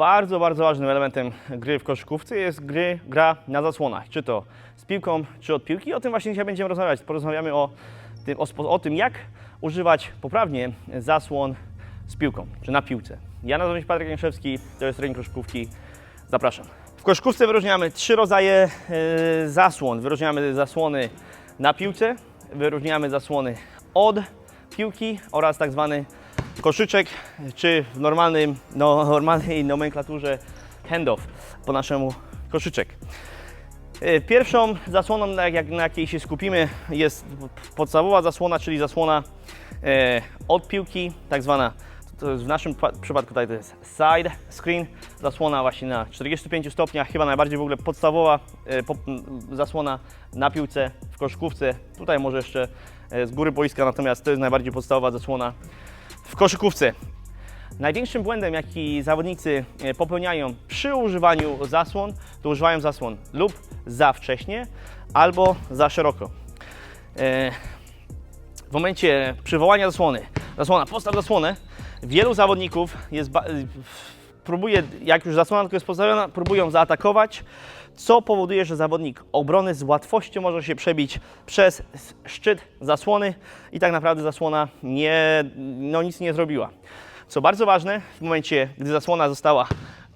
bardzo, bardzo ważnym elementem gry w koszykówce jest gry, gra na zasłonach, czy to z piłką, czy od piłki. O tym właśnie dzisiaj będziemy rozmawiać. Porozmawiamy o tym, o, o tym jak używać poprawnie zasłon z piłką, czy na piłce. Ja nazywam się Patryk Jęszewski, to jest trening koszykówki. Zapraszam. W koszykówce wyróżniamy trzy rodzaje e, zasłon. Wyróżniamy zasłony na piłce, wyróżniamy zasłony od piłki oraz tak zwany koszyczek, czy w normalnym, no, normalnej nomenklaturze handoff, po naszemu koszyczek. E, Pierwszą zasłoną, na, jak, na jakiej się skupimy, jest podstawowa zasłona, czyli zasłona e, od piłki, tak zwana, w naszym pa- przypadku tutaj to jest side screen, zasłona właśnie na 45 stopniach, chyba najbardziej w ogóle podstawowa e, zasłona na piłce w koszykówce. Tutaj może jeszcze z góry boiska, natomiast to jest najbardziej podstawowa zasłona w koszykówce. Największym błędem, jaki zawodnicy e, popełniają przy używaniu zasłon, to używają zasłon lub za wcześnie, albo za szeroko. E, W momencie przywołania zasłony, zasłona, postaw zasłonę, wielu zawodników jest, próbuje, jak już zasłona tylko jest postawiona, próbują zaatakować, co powoduje, że zawodnik obrony z łatwością może się przebić przez szczyt zasłony i tak naprawdę zasłona nie, no nic nie zrobiła. Co bardzo ważne, w momencie, gdy zasłona została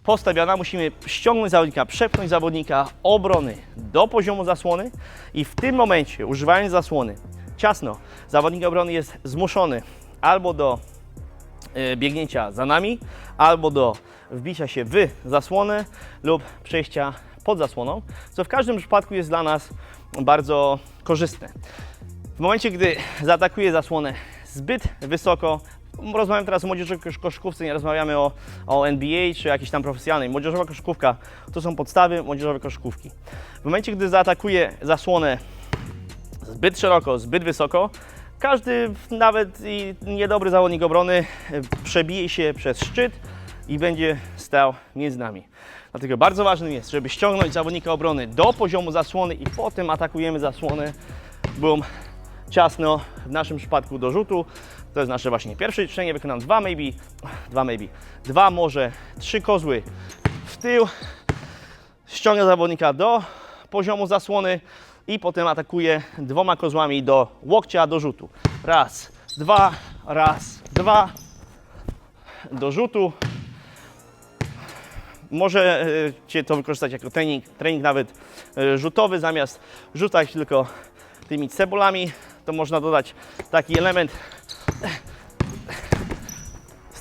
postawiona, musimy ściągnąć zawodnika, przepchnąć zawodnika obrony do poziomu zasłony i w tym momencie, używając zasłony ciasno, zawodnik obrony jest zmuszony albo do biegnięcia za nami, albo do wbicia się w zasłonę lub przejścia pod zasłoną, co w każdym przypadku jest dla nas bardzo korzystne. W momencie, gdy zaatakuje zasłonę zbyt wysoko, rozmawiam teraz o młodzieżowej kosz- koszykówce, nie rozmawiamy o, o NBA czy jakiejś tam profesjonalnej. Młodzieżowa koszykówka to są podstawy młodzieżowej koszykówki. W momencie, gdy zaatakuje zasłonę zbyt szeroko, zbyt wysoko, każdy, nawet i niedobry zawodnik obrony, e, przebije się przez szczyt i będzie stał między nami. Dlatego bardzo ważnym jest, żeby ściągnąć zawodnika obrony do poziomu zasłony i potem atakujemy zasłonę, bum, ciasno, w naszym przypadku do rzutu. To jest nasze właśnie pierwsze ćwiczenie, wykonam dwa maybe, dwa maybe, dwa może, trzy kozły w tył, ściąga zawodnika do poziomu zasłony i potem atakuje dwoma kozłami do łokcia, do rzutu. Raz, dwa, raz, dwa, do rzutu. Możecie to wykorzystać jako trening, trening nawet e, rzutowy, zamiast rzucać tylko tymi cebulami, to można dodać taki element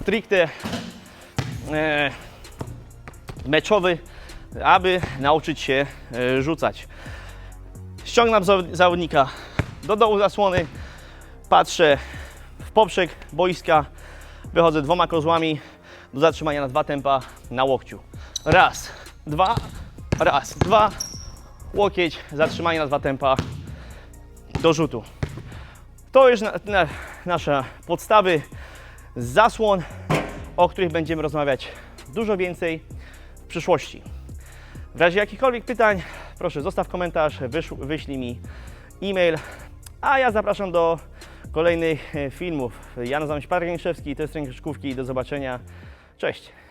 stricte e, meczowy, aby nauczyć się e, rzucać. Ściągam zaw- zawodnika do dołu zasłony, patrzę w poprzek boiska, wychodzę dwoma kozłami do zatrzymania na dwa tempa na łokciu. Raz, dwa, raz, dwa, łokieć, zatrzymanie na dwa tempa do rzutu. To już na, na, nasze podstawy zasłon, o których będziemy rozmawiać dużo więcej w przyszłości. W razie jakichkolwiek pytań, proszę zostaw komentarz, wysz, wyślij mi e-mail, a ja zapraszam do kolejnych e, filmów. Ja nazywam się Patryk Jędrzejewski, to jest Trening Szkówki. Do zobaczenia. Cześć!